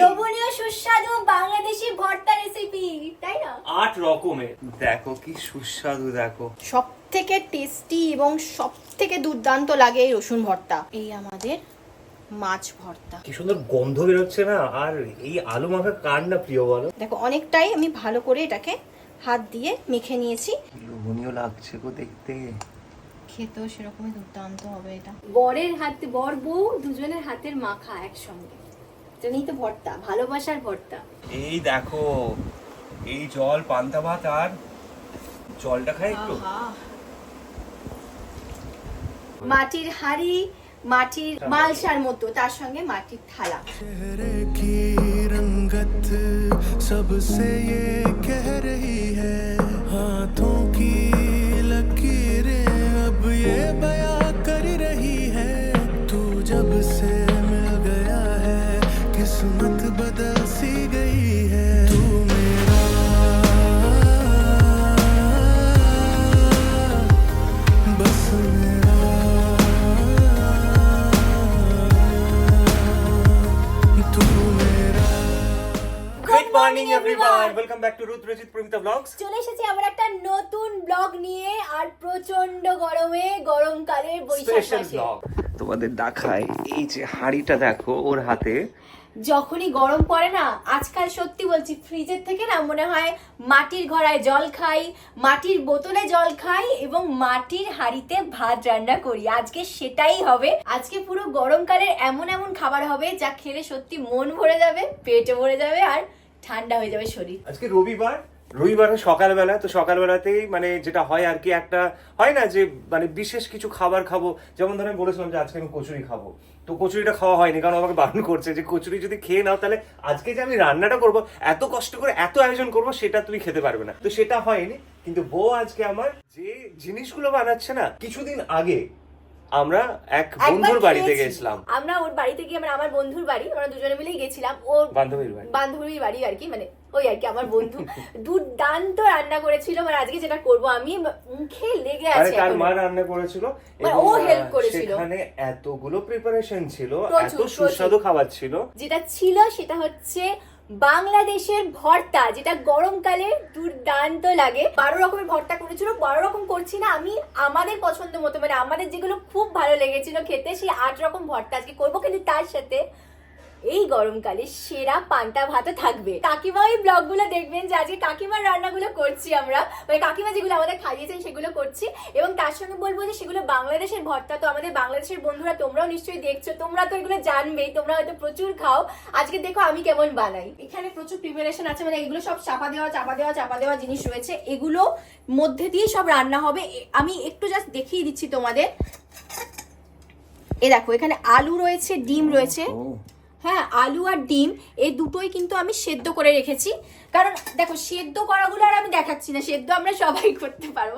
লোভনীয় সুস্বাদু বাংলাদেশি ভর্তা রেসিপি তাই না? আট রকমের। দেখো কি সুস্বাদু দেখো। সব থেকে টেস্টি এবং সব থেকে দুর্দান্ত লাগে এই রসুন ভর্তা। এই আমাদের মাছ ভর্তা। কি সুন্দর গন্ধ বেরোচ্ছে না? আর এই আলু মাখা কার না প্রিয় বলো? দেখো অনেকটাই আমি ভালো করে এটাকে হাত দিয়ে মেখে নিয়েছি। লোভনীয় লাগছে গো দেখতে। খেতেও সেরকমই দুর্দান্ত হবে এটা। বরের হাতে বর বউ দুজনের হাতের মাখা একসঙ্গে। তো ভর্তা ভালোবাসার ভর্তা। এই দেখো এই জল পান্তা ভাত আর জলটা খাই একটু? মাটির হাড়ি মাটির হ্যাঁ, মালসার মতো তার সঙ্গে মাটির থালা। সবসে কহ রহি হ্যাঁ everyone welcome back to Ruth Rajit Pramita blogs চলে এসেছি আমরা একটা নতুন ব্লগ নিয়ে আর প্রচণ্ড গরমে গরমকালের বৈশাখ মাসে তোমাদের এই যে হাড়িটা দেখো ওর হাতে। যখনই গরম পড়ে না আজকাল সত্যি বলছি ফ্রিজের থেকে না মনে হয় মাটির ঘড়ায় জল খাই মাটির বোতলে জল খাই এবং মাটির হাঁড়িতে ভাত রান্না করি। আজকে সেটাই হবে। আজকে পুরো গরমকালের এমন এমন খাবার হবে যা খেলে সত্যি মন ভরে যাবে পেটে ভরে যাবে আর ঠান্ডা হয়ে যাবে শরীর। আজকে রবিবার, রবিবারে সকালবেলা, তো সকালবেলাতেই মানে যেটা হয় আর কি একটা হয় না যে মানে বিশেষ কিছু খাবার খাব। যেমন ধরেন বলেছিলাম যে আজকে আমি কচুরি খাব। তো কচুরিটা খাওয়া হয়নি, কারণ আমাকে বারণ করছে যে কচুরি যদি খেয়ে নাও তাহলে আজকে যে আমি রান্নাটা করব, এত কষ্ট করে এত আয়োজন করব, সেটা তুমি খেতে পারবে না। তো সেটা হয়নি, কিন্তু বউ আজকে আমার যে জিনিসগুলো বানাচ্ছে না, কিছুদিন আগে আমরা এক বন্ধুর বাড়িতে গেছিলাম। আমরা ওর বাড়িতে গিয়ে আমরা আমার বন্ধুর বাড়ি আমরা দুজনে মিলেই গেছিলাম। ওর বান্ধবীর বাড়ি। বান্ধবীর বাড়ি আর কি মানে ওই আর কি আমার বন্ধু। দুর্দান্ত রান্না করেছিল মানে আজকে যেটা করব আমি মুখে লেগে আছে তার মা রান্না করেছিল? মানে ও হেল্প করেছিল। সেখানে এতগুলো প্রিপারেশন ছিল এত সুস্বাদু খাবার ছিল। যেটা ছিল সেটা হচ্ছে বাংলাদেশের ভর্তা, যেটা গরমকালে দুর্দান্ত লাগে। বারো রকমের ভর্তা করেছিল, বারো রকম করছি না আমি, আমাদের পছন্দ মতো মানে আমাদের যেগুলো খুব ভালো লেগেছিল খেতে, সেই আট রকম ভর্তা আজকে করব, কিন্তু তার সাথে এই গরমকালে সেরা পান্তা ভাতও থাকবে। কাকিমা ওই ব্লগগুলো দেখবেন যে আজকে কাকিমার রান্নাগুলো করছি আমরা। মানে কাকিমা যেগুলো আমাদের খাইয়েছেন সেগুলো করছি এবং তার সঙ্গে বলব যে সেগুলো বাংলাদেশের ভর্তা। তো আমাদের বাংলাদেশের বন্ধুরা তোমরাও নিশ্চয়ই দেখছ। তোমরা তো এগুলো জানবেই, তোমরা হয়তো প্রচুর খাও। আজকে দেখো আমি কেমন বানাই। এখানে প্রচুর প্রিপারেশন আছে মানে এগুলো সব চাপা দেওয়া চাপা দেওয়া চাপা দেওয়া জিনিস রয়েছে। এগুলো মধ্যে দিয়ে সব রান্না হবে। আমি একটু জাস্ট দেখিয়ে দিচ্ছি তোমাদের। এ দেখো, এখানে আলু রয়েছে, ডিম রয়েছে। হ্যাঁ আলু আর ডিম, এই দুটোই কিন্তু আমি সেদ্ধ করে রেখেছি। কারণ দেখো, সেদ্ধ করাগুলো আর আমি দেখাচ্ছি না, সেদ্ধ আমরা সবাই করতে পারব।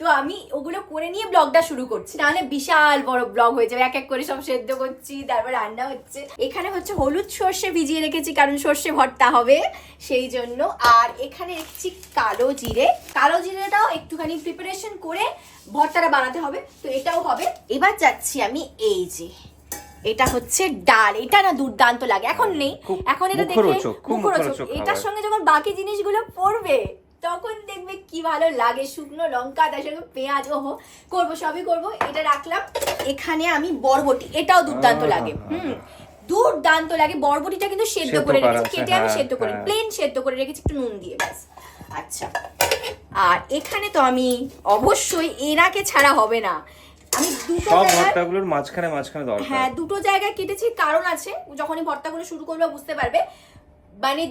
তো আমি ওগুলো করে নিয়ে ব্লগটা শুরু করছি। নাহলে বিশাল বড় ব্লগ হয়ে যাবে, এক এক করে সব সেদ্ধ করছি, তারপর রান্না হচ্ছে। এখানে হচ্ছে হলুদ সর্ষে ভিজিয়ে রেখেছি, কারণ সর্ষে ভর্তা হবে, সেই জন্য। আর এখানে রেখেছি কালো জিরে। কালো জিরেটাও একটুখানি প্রিপারেশন করে ভর্তাটা বানাতে হবে, তো এটাও হবে। এবার যাচ্ছি আমি এই যে এটা হচ্ছে ডাল। এটা না দুর্দান্ত লাগে। এখন নেই। এখন এটা দেখে মুখরোচক, এটার সঙ্গে যখন বাকি জিনিসগুলো পড়বে তখন দেখবে কি ভালো লাগে। শুকনো লঙ্কা তার সঙ্গে পেঁয়াজ ওহো করব সবই করব। এটা রাখলাম। এখানে আমি বরবটি। এটাও দুর্দান্ত লাগে। হুম দুর্দান্ত লাগে। বরবটিটা কিন্তু সেদ্ধ করে রেখেছি। কেটে আমি হ্যাঁ, সেদ্ধ করে হ্যাঁ। প্লেন সেদ্ধ করে রেখেছি। একটু নুন দিয়ে ব্যাস। আচ্ছা। আর এখানে তো আমি অবশ্যই এনাকে ছাড়া হবে না। আমি দুটো সব ভর্তাগুলোর মাঝখানে মাঝখানে দরকার। হ্যাঁ দুটো জায়গায় কেটেছি কারণ আছে যখনই ভর্তাগুলো শুরু করবে বুঝতে পারবে। মানে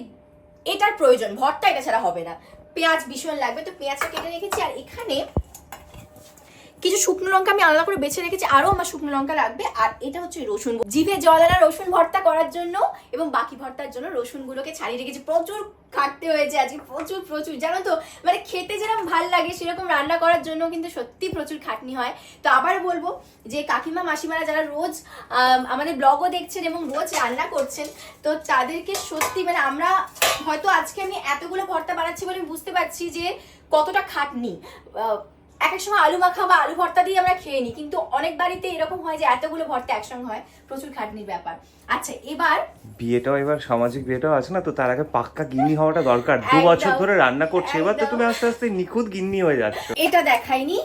এটার প্রয়োজন ভর্তা এটা ছাড়া হবে না। পেঁয়াজ ভীষণ লাগবে তো পেঁয়াজটা কেটে রেখেছি আর এখানে কিছু শুকনো লঙ্কা আমি আলাদা করে বেছে রেখেছি আরও আমার শুকনো লঙ্কা লাগবে। আর এটা হচ্ছে রসুন জিভে জল আনা রসুন ভর্তা করার জন্য এবং বাকি ভর্তার জন্য রসুনগুলোকে ছাড়িয়ে রেখেছি। প্রচুর কাটতে হয়েছে আজকে, প্রচুর প্রচুর। জানো তো মানে খেতে যেরকম ভালো লাগে সেরকম রান্না করার জন্য কিন্তু সত্যি প্রচুর খাটনি হয়। তো আবার বলব যে কাকিমা, মাসিমারা যারা রোজ আমাদের ব্লগও দেখছেন এবং রোজ রান্না করছেন, তো তাদেরকে সত্যি মানে আমরা হয়তো আজকে আমি এতগুলো ভর্তা বানাচ্ছি বলে বুঝতে পারছি যে কতটা খাটনি। এক এক সময় আলু মাখা বা আলু ভর্তা দিয়ে আমরা খেয়ে নিই কিন্তু অনেক বাড়িতে এরকম হয় যে এতগুলো ভর্তা একসঙ্গে হয় প্রচুর খাটনির ব্যাপার। আচ্ছা এবার বিয়েটাও এবার সামাজিক বিয়েটাও আছে না তো তার আগে পাক্কা গিন্নি হওয়াটা দরকার। দু বছর ধরে রান্না করছে এবার তো তুমি আস্তে আস্তে নিখুঁত গিন্নি হয়ে যাচ্ছ। এটা দেখাইনি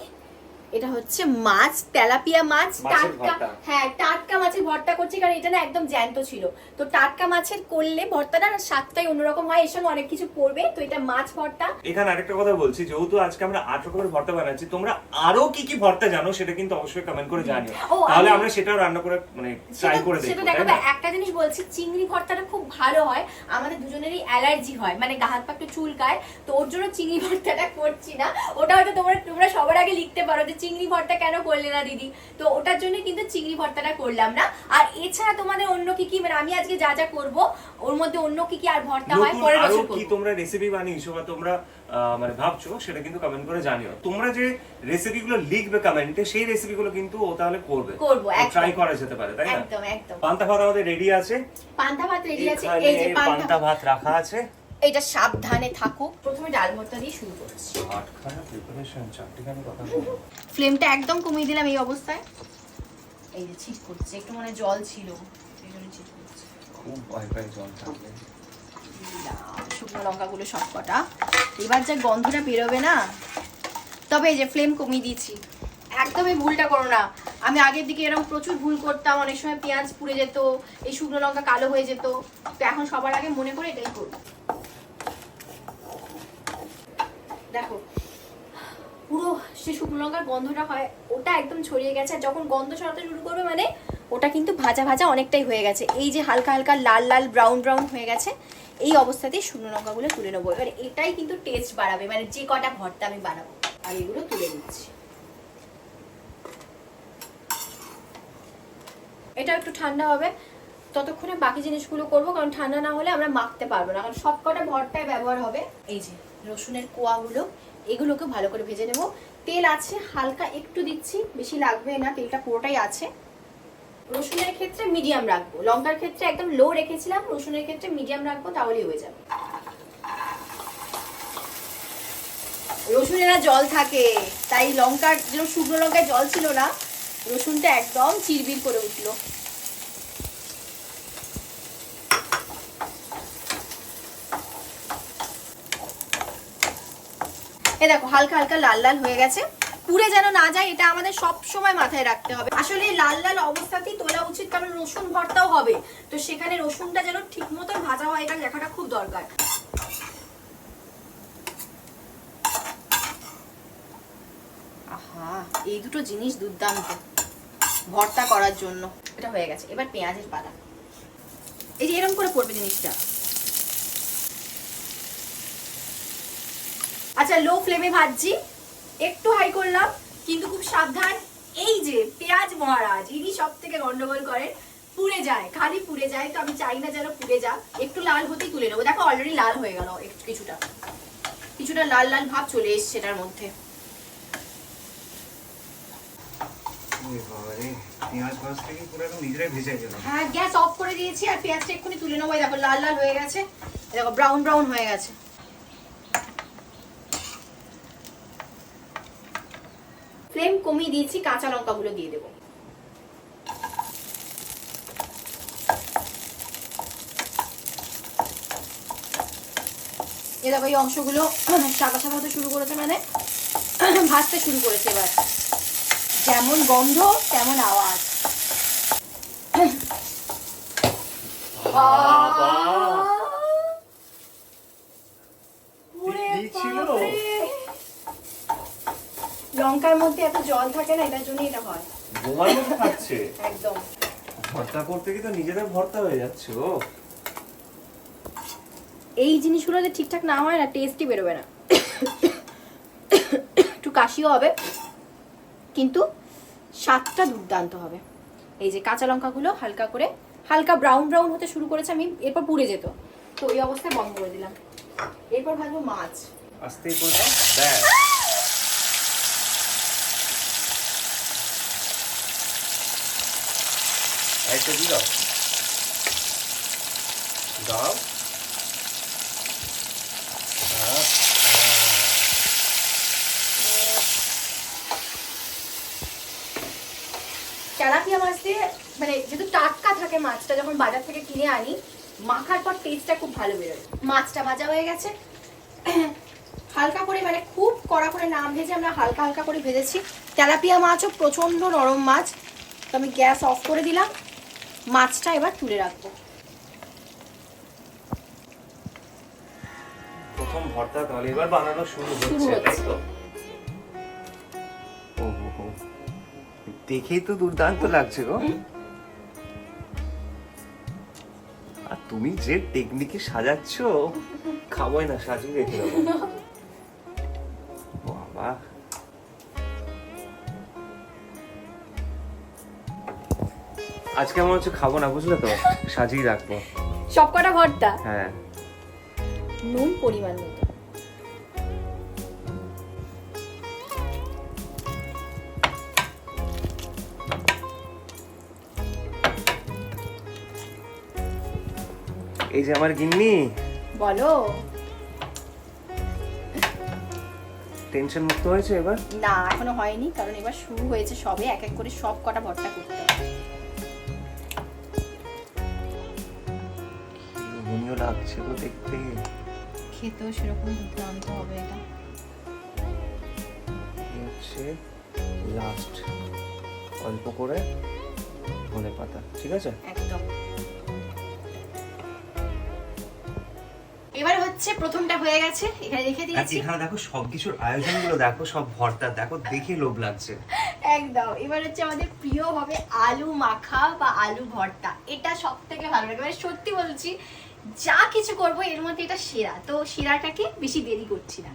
এটা হচ্ছে মাছ তেলাপিয়া মাছ টাটকা হ্যাঁ টাটকা মাছের ভর্তা করছি কারণ এটা না একদম জ্যান্ত ছিল। তো টাটকা মাছের করলে ভর্তাটা স্বাদটাই অন্যরকম হয় এর সঙ্গে অনেক কিছু পড়বে। তো এটা মাছ ভর্তা। এখানে আরেকটা কথা বলছি যেহেতু আজকে আমরা আট রকমের ভর্তা বানাচ্ছি তোমরা আরও কি কি ভর্তা জানো সেটা কিন্তু অবশ্যই কমেন্ট করে জানিও। তাহলে আমরা সেটাও রান্না করে মানে ট্রাই সেটা- করে সেটা দেখব দেখাবো না? একটা জিনিস বলছি চিংড়ি ভর্তাটা খুব ভালো হয় আমাদের দুজনেরই অ্যালার্জি হয় মানে গা হাত পা একটু চুলকায় তো ওর জন্য চিংড়ি ভর্তাটা করছি না। ওটা হয়তো তোমরা তোমরা সবার আগে লিখতে পারো যে চিংড়ি ভর্তা কেন করলে না দিদি? তো ওটার জন্য কিন্তু চিংড়ি ভর্তাটা করলাম না। আর এছাড়া তোমাদের অন্য কি কি? মানে আমি আজকে যা যা করব ওর মধ্যে অন্য কি কি আর ভর্তা হয় পরের বছর কি তোমরা রেসিপি বানিয়েছো বা তোমরা মানে ভাবছ সেটা কিন্তু কমেন্ট করে জানিও। তোমরা যে রেসিপিগুলো লিখবে কমেন্টে সেই রেসিপিগুলো কিন্তু ও তাহলে করবে। করব, ট্রাই করা যেতে পারে তাই না? একদম একদম। পান্তা ভাত আমাদের রেডি আছে। পান্তা ভাত রেডি আছে। এই যে পান্তা ভাত রাখা আছে। এটা সাবধানে থাকুক। প্রথমে ডাল ভর্তা দিয়ে শুরু করছি। ফ্লেমটা একদম কমিয়ে দিলাম এই অবস্থায়। এই যে ছিট করছে একটু মানে জল ছিল সেই জন্য ছিট করছে। খুব ভয় পাই জল থাকলে। শুকনো লঙ্কাগুলো সব কটা এবার যা গন্ধটা বেরোবে না তবে এই যে ফ্লেম কমিয়ে দিয়েছি। একদমই ভুলটা করো না। আমি আগের দিকে এরকম প্রচুর ভুল করতাম অনেক সময় পেঁয়াজ পুড়ে যেত এই শুকনো লঙ্কা কালো হয়ে যেত। তো এখন সবার আগে মনে করে এটাই করব। দেখো, পুরো সে শুকনো লঙ্কার গন্ধটা হয়, ওটা একদম ছড়িয়ে গেছে যখন গন্ধ ছড়াতে শুরু করবে মানে ওটা কিন্তু ভাজা ভাজা অনেকটাই হয়ে গেছে। এই যে হালকা হালকা লাল লাল ব্রাউন ব্রাউন হয়ে গেছে, এই অবস্থাতেই শুকনো লঙ্কাগুলো তুলে নেব। এবার এটাই কিন্তু টেস্ট বাড়াবে মানে যে কটা ভর্তা আমি বানাবো। আর এগুলো তুলে নিচ্ছি। এটা একটু ঠান্ডা হবে। ততক্ষণে বাকি জিনিসগুলো করব, কারণ ঠান্ডা না হলে আমরা মাখতে পারব না, কারণ সব কটা ভর্তায় ব্যবহার হবে। এই যে রসুনের কোয়াগুলো, এগুলোকে ভালো করে ভেজে নেব। তেল আছে, হালকা একটু দিচ্ছি, বেশি লাগবে না, তেলটা পুরোটাই আছে। রসুনের ক্ষেত্রে মিডিয়াম রাখব। লঙ্কার ক্ষেত্রে একদম লো রেখেছিলাম, রসুনের ক্ষেত্রে মিডিয়াম রাখব, তাহলেই হয়ে যাবে। রসুনে না জল থাকে, তাই লঙ্কার, যেরকম শুকনো লঙ্কায় জল ছিল না, রসুনটা একদম চিরবির করে উঠল। এ দেখো, হালকা হালকা লাল লাল হয়ে গেছে। পুড়ে যেন না যায়, এটা আমাদের সব সময় মাথায় রাখতে হবে। আসলে লাল লাল অবস্থাতেই তোলা উচিত কারণ রসুন ভর্তাও হবে। তো সেখানে রসুনটা যেন ঠিক মতন ভাজা হয় এটা দেখাটা খুব দরকার। এই দুটো জিনিস দুর্দান্ত। ভর্তা করার জন্য। এটা হয়ে গেছে। এবার পেঁয়াজের পাতা। এই যে এরকম করে পড়বে জিনিসটা। আচ্ছা লো ফ্লেমে ভাজছি। একটু হাই করলাম কিন্তু খুব সাবধান। এই যে পেঁয়াজ মহারাজ ইনি সব থেকে গন্ডগোল করে পুড়ে যায় খালি পুড়ে যায় তো আমি চাই না যেন পুড়ে যাক। একটু লাল হতেই তুলে নেব। দেখো অলরেডি লাল হয়ে গেল একটু কিছুটা। কিছুটা লাল লাল ভাব চলে এসছে এটার মধ্যে। হ্যাঁ গ্যাস অফ করে দিয়েছি আর পেঁয়াজটা এক্ষুনি তুলে নেব। দেখো লাল লাল হয়ে গেছে। দেখো ব্রাউন ব্রাউন হয়ে গেছে। ফ্লেম কমিয়ে দিয়েছি, কাঁচা লঙ্কাগুলো দিয়ে দেবো। এ এই অংশগুলো সাদা সাদা হতে শুরু করেছে মানে ভাজতে শুরু করেছে এবার। যেমন গন্ধ, তেমন আওয়াজ। ওরে কি ছিল? বাপরে। লঙ্কার মধ্যে এত জল থাকে না এটার জন্য এটা হয়। বোমার মতো খাচ্ছে? একদম। ভর্তা করতে গিয়ে তো নিজেদের ভর্তা হয়ে যাচ্ছে ও। এই জিনিসগুলো যদি ঠিকঠাক না হয় না টেস্টই বেরোবে না। একটু কাশিও হবে কিন্তু স্বাদটা দুর্দান্ত হবে। এই যে কাঁচা লঙ্কাগুলো হালকা করে হালকা ব্রাউন ব্রাউন হতে শুরু করেছে আমি এরপর পুড়ে যেত। তো এই অবস্থায় বন্ধ করে দিলাম। এরপর ভাজবো মাছ। আস্তে করে দাও দাও। তেলাপিয়া মাছ দিয়ে মানে যেহেতু টাটকা থাকে মাছটা, যখন বাজার থেকে কিনে আনি, মাখার পর টেস্টটা খুব ভালো বেরোয়। মাছটা ভাজা হয়ে গেছে। হালকা করে মানে খুব কড়া করে নাম ভেজে আমরা হালকা হালকা করে ভেজেছি। তেলাপিয়া মাছও প্রচণ্ড নরম মাছ। তো আমি গ্যাস অফ করে দিলাম। মাছটা এবার তুলে রাখব। প্রথম ভর্তা তাহলে এবার বানানো শুরু হচ্ছে তাই তো। দেখেই তো দুর্দান্ত লাগছে গো। আর তুমি যে টেকনিকে সাজাচ্ছ খাবোই না সাজিয়ে রেখে দেবো। বাবা। আজকে আমার হচ্ছে খাব না বুঝলে তো? সাজিয়ে রাখব। সব কটা ভর্তা? হ্যাঁ। নুন পরিমাণ মতো। এই যে আমার গিন্নি। বলো। টেনশন মুক্ত হয়েছে এবার? না এখনও হয়নি কারণ এবার শুরু হয়েছে সবে এক এক করে সব কটা ভর্তা করতে হবে। লাগছে গো দেখতে খেতেও সেরকম দুর্দান্ত হবে এটা। হচ্ছে লাস্ট অল্প করে ধনে পাতা ঠিক আছে? একদম। এবার হচ্ছে প্রথমটা হয়ে গেছে এখানে রেখে দিয়েছি। এখানে দেখো সবকিছুর আয়োজনগুলো দেখো সব ভর্তা দেখো দেখে লোভ লাগছে। একদম। এবার হচ্ছে আমাদের প্রিয় হবে আলু মাখা বা আলু ভর্তা। এটা সব থেকে ভালো লাগে। মানে সত্যি বলছি যা কিছু করব, এর মধ্যে এটা সেরা তো সেরাটাকে বেশি দেরি করছি না।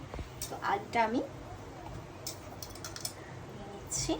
তো আড্ডা আমি নিচ্ছি।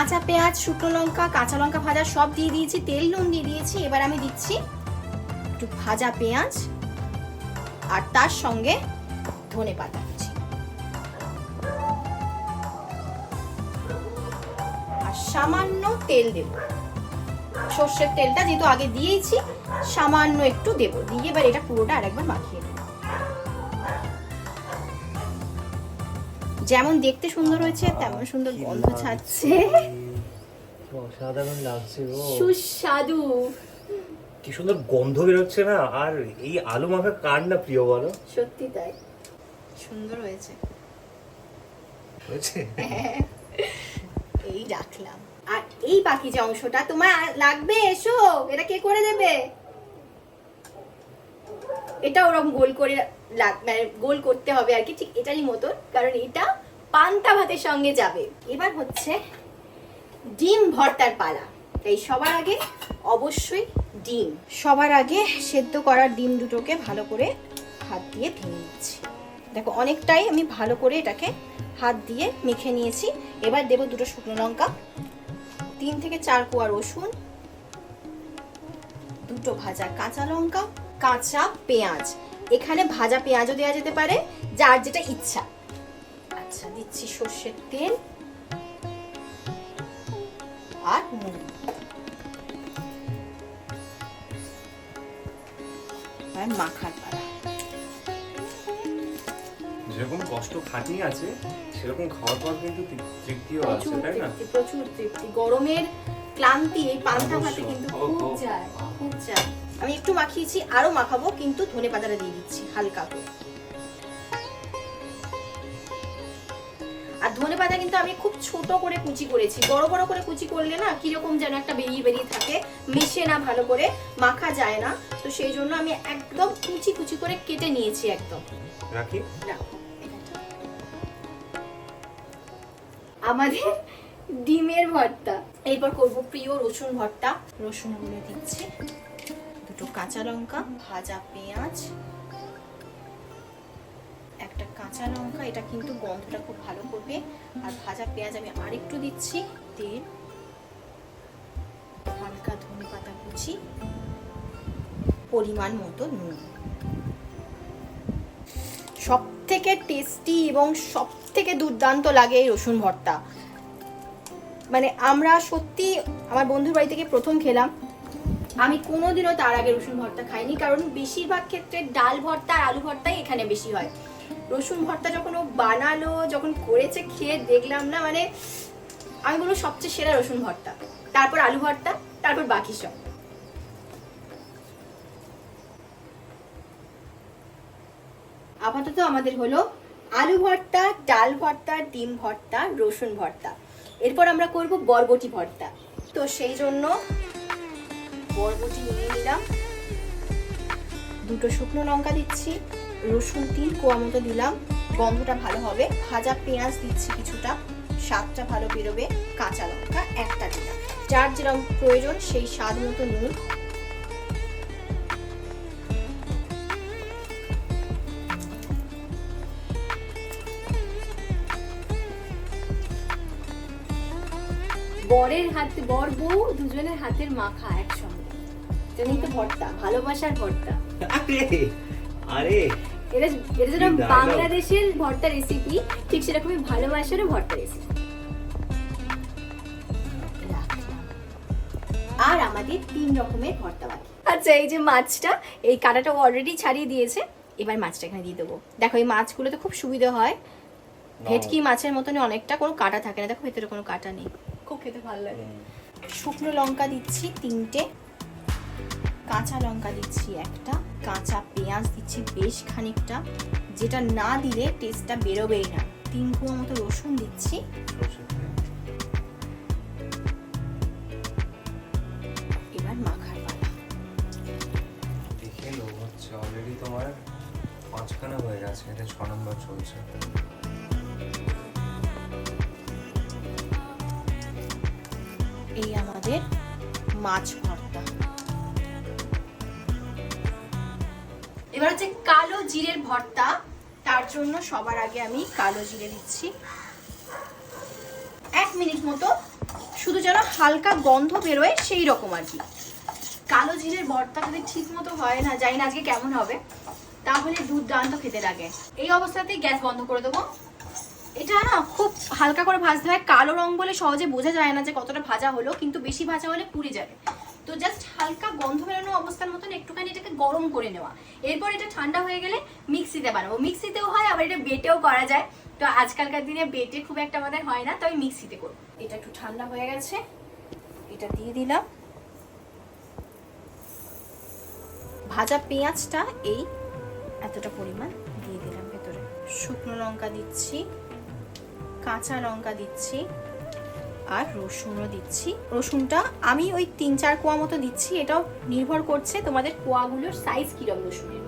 কাঁচা পেঁয়াজ, শুকনো লঙ্কা, কাঁচা লঙ্কা ভাজা সব দিয়ে দিয়েছি, তেল নুন দিয়ে দিয়েছি, এবার আমি দিচ্ছি একটু ভাজা পেঁয়াজ আর তার সঙ্গে ধনে পাতা আর সামান্য তেল দেব। সর্ষের তেলটা যেহেতু আগে দিয়েছি, সামান্য একটু দেব। দিয়ে এবার এটা পুরোটা আরেকবার মাখিয়ে যেমন দেখতে সুন্দর হয়েছে তেমন সুন্দর গন্ধ ছাড়ছে। অসাধারণ লাগছে সুস্বাদু। কি সুন্দর গন্ধ বেরোচ্ছে না? আর এই আলু মাখা কার না প্রিয় বলো? সত্যি তাই। সুন্দর হয়েছে। হয়েছে? এই রাখলাম। আর এই বাকি যে অংশটা তোমার লাগবে? এসো এটা কে করে দেবে? এটা ওরকম গোল করে মানে গোল করতে হবে আর কি, ঠিক এটারই মতন, কারণ এটা পান্তা ভাতের সঙ্গে যাবে। এবার হচ্ছে ডিম ভর্তার পালা। তাই সবার আগে অবশ্যই ডিম। সবার আগে সেদ্ধ করার ডিম দুটোকে ভালো করে হাত দিয়ে ভেঙে নিচ্ছি। দেখো, অনেকটাই আমি ভালো করে এটাকে হাত দিয়ে মেখে নিয়েছি। এবার দেবো দুটো শুকনো লঙ্কা, তিন থেকে চার কোয়া রসুন, দুটো ভাজা কাঁচা লঙ্কা কাঁচা পেঁয়াজ। এখানে ভাজা পেঁয়াজও দেওয়া যেতে পারে যার যেটা ইচ্ছা। আচ্ছা দিচ্ছি সর্ষের তেল আর নুন। আর মাখার পালা। যেরকম কষ্ট খাটনি আছে সেরকম খাওয়ার পর কিন্তু তৃপ্তিও আছে তাই না? প্রচুর তৃপ্তি। গরমের ক্লান্তি এই পান্তা ভাতে কিন্তু খুব যায় খুব যায়। আমি একটু মাখিয়েছি আরও মাখাবো কিন্তু ধনে পাতাটা দিয়ে দিচ্ছি হালকা করে। আর ধনে পাতা কিন্তু আমি খুব ছোট করে কুচি করেছি। বড় বড় করে কুচি করলে না কীরকম যেন একটা বেরিয়ে বেরিয়ে থাকে মিশে না ভালো করে মাখা যায় না। তো সেই জন্য আমি একদম কুচি কুচি করে কেটে নিয়েছি একদম। রাখি? আমাদের ডিমের ভর্তা। এরপর করব প্রিয় রসুন ভর্তা। রসুনগুলো দিচ্ছি। দুটো কাঁচা লঙ্কা, ভাজা পেঁয়াজ। একটা কাঁচা লঙ্কা, এটা কিন্তু গন্ধটা খুব ভালো করবে। আর ভাজা পেঁয়াজ আমি আরেকটু দিচ্ছি, তেল, হালকা ধনে পাতা কুচি, পরিমাণ মতো নুন। সব থেকে টেস্টি এবং সব থেকে দুর্দান্ত লাগে এই রসুন ভর্তা। মানে আমরা সত্যি, আমার বন্ধুর বাড়ি থেকে প্রথম খেলাম আমি কোনোদিনও তার আগে রসুন ভর্তা খাইনি, কারণ বেশিরভাগ ক্ষেত্রে ডাল ভর্তা আর আলু ভর্তাই এখানে বেশি হয়। রসুন ভর্তা যখন ও বানালো, যখন করেছে, খেয়ে দেখলাম না মানে আমি বলব সবচেয়ে সেরা রসুন ভর্তা। তারপর আলু ভর্তা, তারপর বাকি সব। আপাতত আমাদের হলো আলু ভর্তা, ডাল ভর্তা, ডিম ভর্তা, রসুন ভর্তা। এরপর আমরা করব বরবটি ভর্তা। তো সেই জন্য বরবটি নিয়ে নিলাম। দুটো শুকনো লঙ্কা দিচ্ছি, রসুন তিন কোয়া মতো দিলাম। গন্ধটা ভালো হবে। ভাজা পেঁয়াজ দিচ্ছি কিছুটা, স্বাদটা ভালো বেরোবে। কাঁচা লঙ্কা একটা দিলাম। যার যেরকম প্রয়োজন সেই স্বাদ মতো নুন। বরের হাতে, বর বউ দুজনের হাতের মাখা একসঙ্গে তো ভর্তা ভালোবাসার ভর্তা। আরে এটা এটা যেরকম বাংলাদেশের ভর্তা রেসিপি ঠিক সেরকমই ভালোবাসারও ভর্তা রেসিপি আর আমাদের তিন রকমের ভর্তা বাকি। আচ্ছা এই যে মাছটা এই কাঁটাটা অলরেডি ছাড়িয়ে দিয়েছে এবার মাছটা এখানে দিয়ে দেবো। দেখো এই মাছগুলোতে খুব সুবিধা হয়। ভেটকি মাছের মতন অনেকটা কোনো কাটা থাকে না। দেখো ভেতরে কোনো কাটা নেই। খুব খেতে ভালো লাগে। শুকনো লঙ্কা দিচ্ছি তিনটে। কাঁচা লঙ্কা দিচ্ছি একটা কাঁচা পেঁয়াজ দিচ্ছি বেশ খানিকটা যেটা না দিলে টেস্টটা বেরোবেই না। তিন কুয়া মতো রসুন দিচ্ছি। এবার মাখার পালা। দেখে হচ্ছে। অলরেডি তোমার পাঁচখানা হয়ে গেছে এটা ছ নম্বর চলছে। এই আমাদের মাছ ভর্তা। এবার হচ্ছে কালো জিরের ভর্তা। তার জন্য সবার আগে আমি কালো জিরে দিচ্ছি। এক মিনিট মতো শুধু যেন হালকা গন্ধ বেরোয় সেই রকম আর কি। কালো জিরের ভর্তা যদি ঠিক মতো হয় না, জানি না আজকে কেমন হবে, তাহলে দুর্দান্ত খেতে লাগে। এই অবস্থাতেই গ্যাস বন্ধ করে দেবো। এটা না খুব হালকা করে ভাজতে হয়। কালো রং বলে সহজে বোঝা যায় না যে কতটা ভাজা হলো, কিন্তু বেশি ভাজা হলে পুড়ে যাবে। তো জাস্ট হালকা গন্ধ বেরোনো অবস্থার মতন একটুখানি এটাকে গরম করে নেওয়া। এরপর এটা ঠান্ডা হয়ে গেলে মিক্সিতে বানাবো মিক্সিতেও হয়, আবার এটা বেটেও করা যায়। তো আজকালকার দিনে বেটে খুব একটা আমাদের হয় না তবে মিক্সিতে করব। এটা একটু ঠান্ডা হয়ে গেছে। এটা দিয়ে দিলাম। ভাজা পেঁয়াজটা এই এতটা পরিমাণ দিয়ে দিলাম ভেতরে। শুকনো লঙ্কা দিচ্ছি, কাঁচা লঙ্কা দিচ্ছি। আর রসুনও দিচ্ছি। রসুনটা আমি ওই তিন চার কোয়া মতো দিচ্ছি এটাও নির্ভর করছে তোমাদের কোয়াগুলোর সাইজ কিরম রসুনের।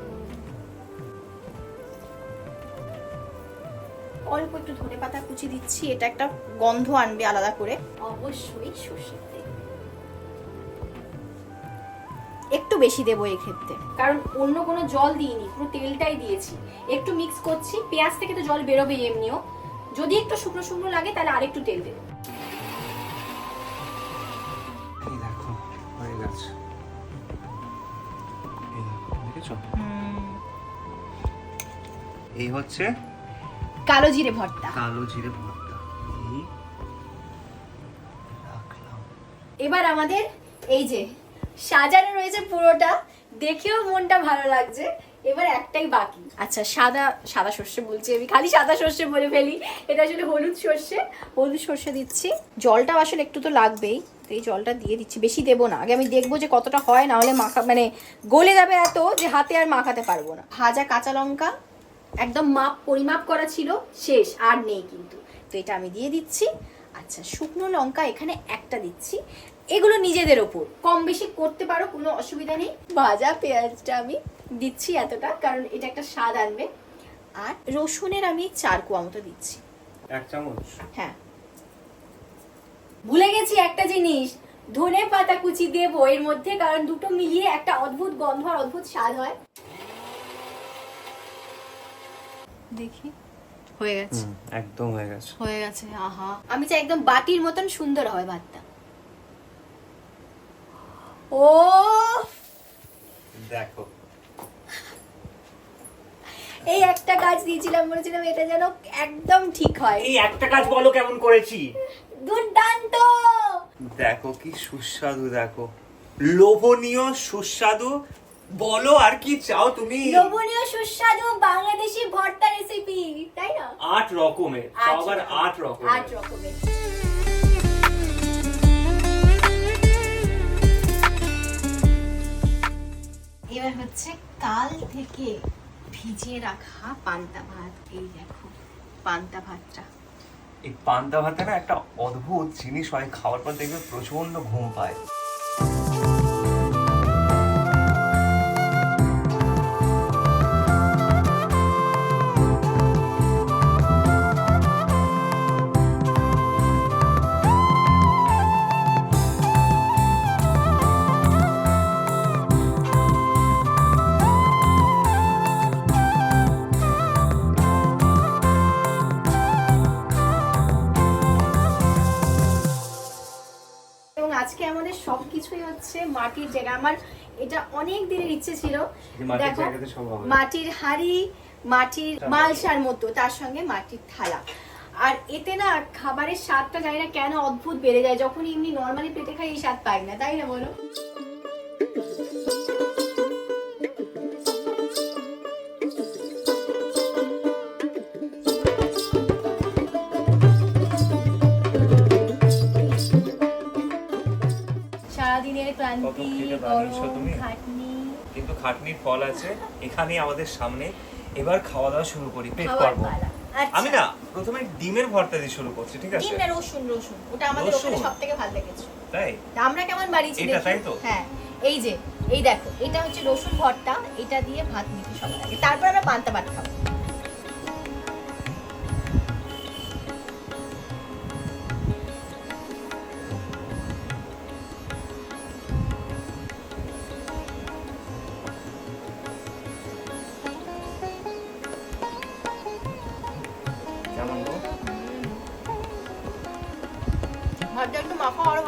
অল্প একটু ধনে পাতা কুচি দিচ্ছি এটা একটা গন্ধ আনবে আলাদা করে। অবশ্যই সর্ষের তেল। একটু বেশি দেবো এই ক্ষেত্রে। কারণ অন্য কোনো জল দিইনি পুরো তেলটাই দিয়েছি। একটু মিক্স করছি পেঁয়াজ থেকে তো জল বেরোবে এমনিও। যদি একটু শুকনো শুকনো লাগে তাহলে আরেকটু তেল দেবো। এই হচ্ছে? কালো জিরে ভর্তা। কালো জিরে ভর্তা। এবার আমাদের এই যে সাজানো রয়েছে পুরোটা দেখেও মনটা ভালো লাগছে। এবার একটাই বাকি। আচ্ছা সাদা সাদা সর্ষে বলছি আমি খালি সাদা সর্ষে বলে ফেলি। এটা আসলে হলুদ সর্ষে। হলুদ সর্ষে দিচ্ছি। জলটা আসলে একটু তো লাগবেই তো এই জলটা দিয়ে দিচ্ছি। বেশি দেবো না। আগে আমি দেখব যে কতটা হয় না হলে মাখা মানে গলে যাবে এত যে হাতে আর মাখাতে পারব না। ভাজা কাঁচা লঙ্কা একদম মাপ পরিমাপ করা ছিল শেষ আর নেই কিন্তু। তো এটা আমি দিয়ে দিচ্ছি। আচ্ছা শুকনো লঙ্কা এখানে একটা দিচ্ছি। এগুলো নিজেদের ওপর। কম বেশি করতে পারো কোনো অসুবিধা নেই। ভাজা পেঁয়াজটা আমি দিচ্ছি এতটা কারণ এটা একটা স্বাদ আনবে। আর রসুনের আমি চার কোয়া মতো দিচ্ছি। এক চামচ? হ্যাঁ। ভুলে গেছি একটা জিনিস। ধনে পাতা কুচি দেবো এর মধ্যে কারণ দুটো মিলিয়ে একটা অদ্ভুত গন্ধ আর অদ্ভুত স্বাদ হয়। দেখি। হয়ে গেছে। একদম হয়ে গেছে। হয়ে গেছে আহা। আমি চাই একদম বাটির মতন সুন্দর হয় ভাতটা। ও! দেখো। এই একটা গাছ দিয়েছিলাম বলেছিলাম এটা যেন একদম ঠিক হয়। এই একটা কাজ বলো কেমন করেছি? দুর্দান্ত! দেখো কি সুস্বাদু দেখো। লোভনীয় সুস্বাদু বলো আর কি চাও তুমি? লোভনীয় সুস্বাদু বাংলাদেশি ভর্তা রেসিপি তাই না? আট রকমের আবার রকম। আট রকমের। আট রকমের। এবার হচ্ছে কাল থেকে ভিজিয়ে রাখা পান্তা ভাত। এই দেখো পান্তা ভাতটা। এই পান্তা ভাতটা না একটা অদ্ভুত জিনিস হয় খাওয়ার পর দেখবে প্রচণ্ড ঘুম পায়। মাটির জায়গা। আমার এটা অনেক দিনের ইচ্ছে ছিল। দেখো। মাটির হাড়ি মাটির মালসার মতো তার সঙ্গে মাটির থালা। আর এতে না খাবারের স্বাদটা জানি না কেন অদ্ভুত বেড়ে যায়। যখন এমনি নর্মালি পেটে খাই এই স্বাদ পাই না। তাই না বলো? তুমি? কিন্তু খাটনির ফল আছে এখানেই আমাদের সামনে। এবার খাওয়া দাওয়া শুরু করি পেট পর্ব আচ্ছা। আমি না প্রথমে ডিমের ভর্তা দিয়ে শুরু করছি ঠিক আছে? রসুন রসুন। ওটা আমাদের? ওখানে সব থেকে ভালো লেগেছে। তাই? আমরা কেমন বাড়িয়েছি এটা তাই তো? হ্যাঁ। এই যে এই দেখো এটা হচ্ছে রসুন ভর্তা এটা দিয়ে ভাত নিতে তারপর আমরা পান্তা ভাত খাব।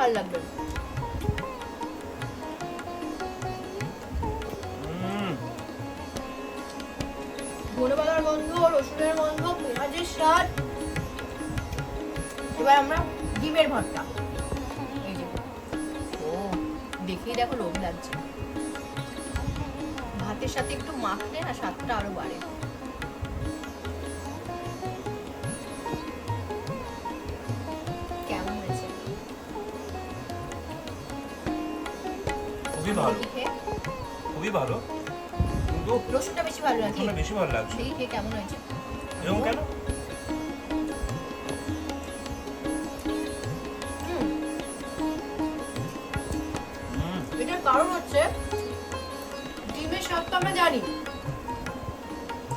মাখা খুবই ভালো। খুবই ভালো। কিন্তু রসুনটা বেশি ভালো লাগে রসুনটা বেশি ভালো লাগছে। খেয়ে কেমন হয়েছে? এরকম কেন? এটার কারণ হচ্ছে ডিমের স্বাদ তো আমরা জানি।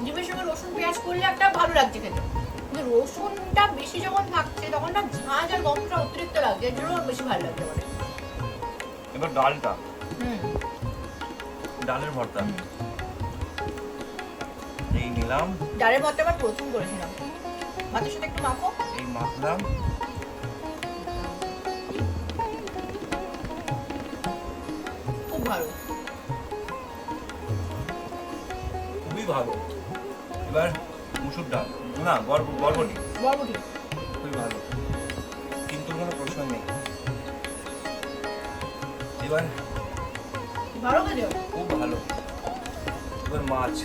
ডিমের সঙ্গে রসুন পেঁয়াজ করলে একটা ভালো লাগছে খেতে। কিন্তু রসুনটা বেশি যখন থাকছে তখন না ঝাঁঝ আর গন্ধটা অতিরিক্ত লাগছে। এর জন্য বেশি ভালো লাগছে এবার ডালটা। ডালের ভর্তা। এই নিলাম। ডালের ভাতটা আবার প্রথম করেছিলাম। ভাতের সাথে একটু মাখো। এই মাখলাম। খুব ভালো। খুবই ভালো। এবার মুসুর ডাল। না গর্ব গর্বটি বরবটি। খুবই ভালো। কিন্তু কোনো প্রশ্ন নেই। এবার ভালো কাজে খুব ভালো। এবার মাছ।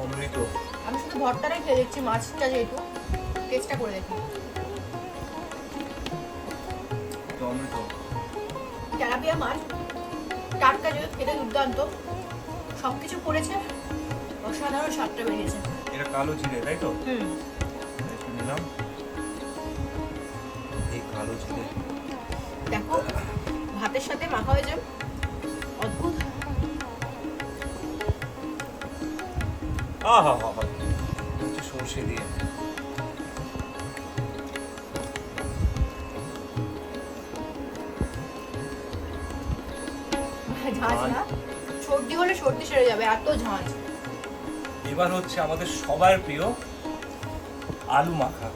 অমৃত। আমি শুধু ভর্তাটাই খেয়ে দেখছি মাছটা যেহেতু টেস্টটা করে দেখি। অমৃত। তেলাপিয়া মাছ টাটকা যেহেতু খেতে দুর্দান্ত। সব কিছু পড়েছে অসাধারণ স্বাদটা বেরিয়েছে। এটা কালো জিরে তাই তো? হুম। মাখা হয়েছে অদ্ভুত। আহা হা হা। সর্ষে দিয়ে। ঝাঁঝ না সর্দি হলে সর্দি সেরে যাবে এত ঝাঁঝ। এবার হচ্ছে আমাদের সবার প্রিয় আলু মাখা।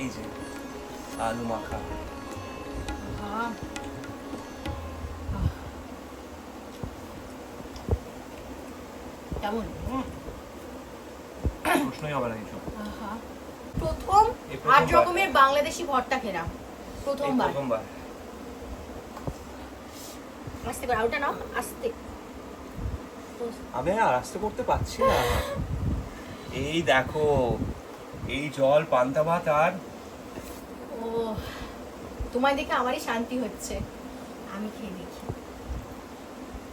এই যে আলু মাখা। কেমন? প্রশ্নই হবে না কিছু। প্রথম এই আট রকমের বাংলাদেশি ভর্তা খেলাম। প্রথমবার। প্রথমবার। আস্তে করে ওটা নাও আস্তে। আমি আর আসতে করতে পারছি না। এই দেখো এই জল পান্তা ভাত আর? ও তোমায় দেখে আমারই শান্তি হচ্ছে। আমি খেয়ে দেখি।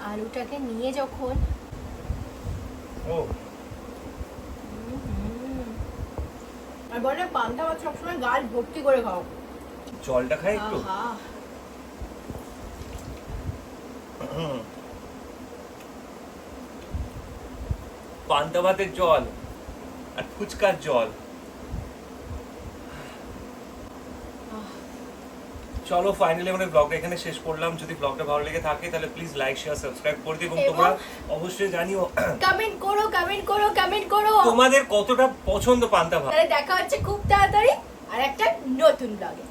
আলুটাকে নিয়ে যখন। আর বলে পান্তা ভাত সবসময় গাল ভর্তি করে খাও। জলটা খাই একটু। পান্তা ভাতের জল আর ফুচকার জল আহ। চলো ফাইনালি আমাদের ব্লগটা এখানে শেষ করলাম। যদি ব্লগটা ভালো লেগে থাকে তাহলে প্লিজ লাইক শেয়ার সাবস্ক্রাইব করে দিও। এবং তোমরা অবশ্যই জানিও কমেন্ট করো কমেন্ট করো কমেন্ট করো। তোমাদের কতটা পছন্দ পান্তা ভাত? তাহলে দেখা হচ্ছে খুব তাড়াতাড়ি আর একটা নতুন ব্লগে